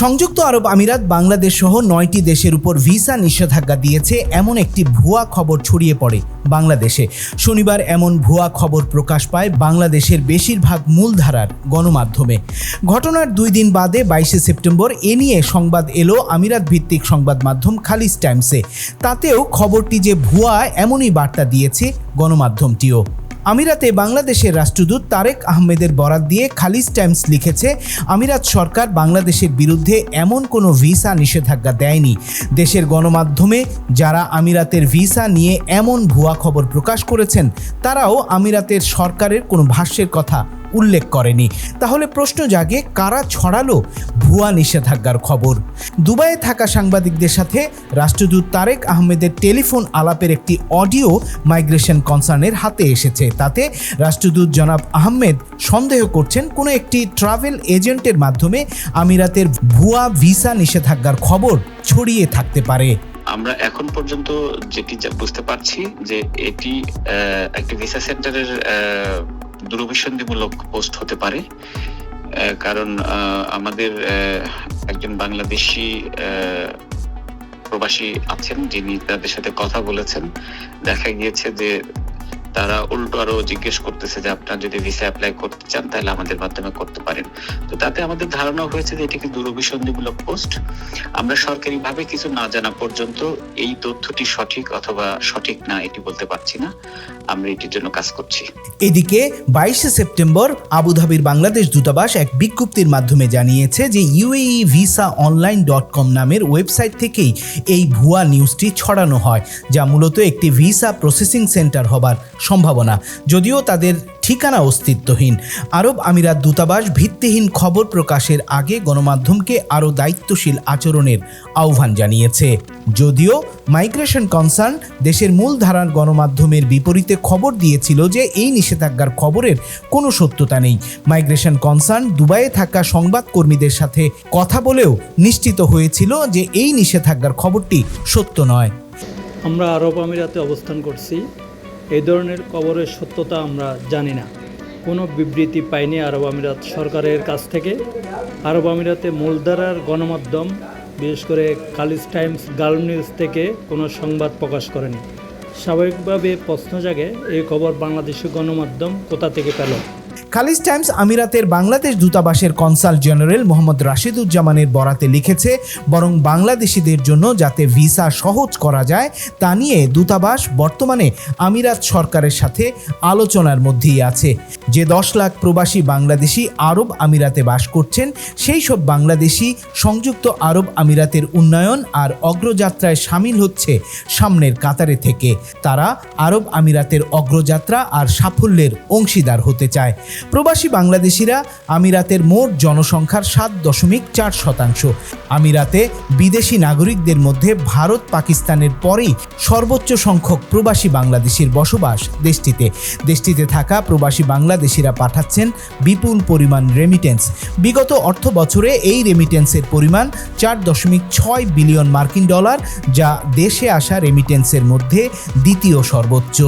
সংযুক্ত আরব আমিরাত বাংলাদেশ সহ নয়টি দেশের উপর ভিসা নিষেধাজ্ঞা দিয়েছে এমন একটি ভুয়া খবর ছড়িয়ে পড়ে বাংলাদেশে। শনিবার এমন ভুয়া খবর প্রকাশ পায় বাংলাদেশের বেশিরভাগ মূলধারার গণমাধ্যমে। ঘটনার দুই দিন বাদে বাইশে সেপ্টেম্বর এ নিয়ে সংবাদ এলো আমিরাত ভিত্তিক সংবাদ মাধ্যম খালিজ টাইমসে। তাতেও খবরটি যে ভুয়া, এমনই বার্তা দিয়েছে গণমাধ্যমটিও। আমিরাতে বাংলাদেশের রাষ্ট্রদূত তারেক আহমেদের বরাত দিয়ে খালিজ টাইমস লিখেছে, আমিরাত সরকার বাংলাদেশের বিরুদ্ধে এমন কোনো ভিসা নিষেধাজ্ঞা দেয়নি। দেশের গণমাধ্যমে যারা আমিরাতের ভিসা নিয়ে এমন ভুয়া খবর প্রকাশ করেছেন, তারাও আমিরাতের সরকারের কোনো ভাষ্যের কথা। উল্লেখ করেনি। তাহলে প্রশ্ন জাগে, কারা ছড়ালো ভুয়া নিষেধাজ্ঞার খবর? দুবাইয়ে থাকা সাংবাদিকদের সাথে রাষ্ট্রদূত তারেক আহমেদের টেলিফোন আলাপের একটি অডিও মাইগ্রেশন কনসার্নের হাতে এসেছে। তাতে রাষ্ট্রদূত জনাব আহমেদ সন্দেহ করছেন, কোনো একটি ট্রাভেল এজেন্টের মাধ্যমে আমিরাতের ভুয়া ভিসা নিষেধাজ্ঞার খবর ছড়িয়ে থাকতে পারে। আমরা এখন পর্যন্ত যেটি বুঝতে পারছি যে এটি একটি ভিসা সেন্টারের দুরভিসন্ধিমূলক পোস্ট হতে পারে। কারণ আমাদের একজন বাংলাদেশি প্রবাসী আছেন যিনি তাদের সাথে কথা বলেছেন। দেখা গিয়েছে যে তারা উল্টো আরও জিজ্ঞেস করতেছে যে আপনার যদি ভিসা অ্যাপ্লাই করতে চান, তাহলে আমাদের মাধ্যমে করতে পারেন। তো তাতে আমাদের ধারণা হয়েছে যে এটি কি দুরভিসন্ধিমূলক পোস্ট আমরা সরকারিভাবে কিছু না জানা পর্যন্ত এই তথ্যটি সঠিক অথবা সঠিক না, এটি বলতে পারছি না। আমরা এটির জন্য কাজ করছি। এদিকে বাইশে সেপ্টেম্বর আবুধাবির বাংলাদেশ দূতাবাস এক বিজ্ঞপ্তির মাধ্যমে জানিয়েছে যে UAE visa online dot com নামের ওয়েবসাইট থেকেই এই ভুয়া নিউজটি ছড়ানো হয়, যা মূলত একটি ভিসা প্রসেসিং সেন্টার হবার সম্ভাবনা, যদিও তাদের ঠিকানা অস্তিত্বহীন। আরব আমিরাত দূতাবাস ভিত্তিহীন খবর প্রকাশের আগে গণমাধ্যমকে আরও দায়িত্বশীল আচরণের আহ্বান জানিয়েছে। যদিও মাইগ্রেশন কনসার্ন দেশের মূল ধারার গণমাধ্যমের বিপরীতে খবর দিয়েছিল যে এই নিষেধাজ্ঞার খবরের কোনো সত্যতা নেই। মাইগ্রেশন কনসার্ন দুবাইয়ে থাকা সংবাদকর্মীদের সাথে কথা বলেও নিশ্চিত হয়েছিল যে এই নিষেধাজ্ঞার খবরটি সত্য নয়। আমরা আরব আমিরাতে অবস্থান করছি। এই ধরনের খবরের সত্যতা আমরা জানি না। কোনো বিবৃতি পাইনি আরব আমিরাত সরকারের কাছ থেকে। আরব আমিরাতে মূলধারার গণমাধ্যম, বিশেষ করে কালিজ টাইমস গার্ল নিউজ থেকে কোনো সংবাদ প্রকাশ করেনি। স্বাভাবিকভাবে প্রশ্ন জাগে, এই খবর বাংলাদেশি গণমাধ্যম কোথা থেকে পেল? খালিজ টাইমস আমিরাতের বাংলাদেশ দূতাবাসের কনসাল জেনারেল মোহাম্মদ রাশিদুজ্জামানের বরাতে লিখেছে, বরং বাংলাদেশিদের জন্য যাতে ভিসা সহজ করা যায়, তা নিয়ে দূতাবাস বর্তমানে আমিরাত সরকারের সাথে আলোচনার মধ্যেই আছে। যে দশ লাখ প্রবাসী বাংলাদেশি আরব আমিরাতে বাস করছেন, সেই সব বাংলাদেশি সংযুক্ত আরব আমিরাতের উন্নয়ন আর অগ্রযাত্রায় সামিল হচ্ছে সামনের কাতারে থেকে। তারা আরব আমিরাতের অগ্রযাত্রা আর সাফল্যের অংশীদার হতে চায়। প্রবাসী বাংলাদেশিরা আমিরাতের মোট জনসংখ্যার সাত দশমিক চার শতাংশ। আমিরাতে বিদেশি নাগরিকদের মধ্যে ভারত পাকিস্তানের পরেই সর্বোচ্চ সংখ্যক প্রবাসী বাংলাদেশির বসবাস দেশটিতে। দেশটিতে থাকা প্রবাসী বাংলাদেশিরা পাঠাচ্ছেন বিপুল পরিমাণ রেমিটেন্স বিগত অর্থ বছরে এই রেমিটেন্সের পরিমাণ চার দশমিক ছয় বিলিয়ন মার্কিন ডলার, যা দেশে আসা রেমিটেন্সের মধ্যে দ্বিতীয় সর্বোচ্চ।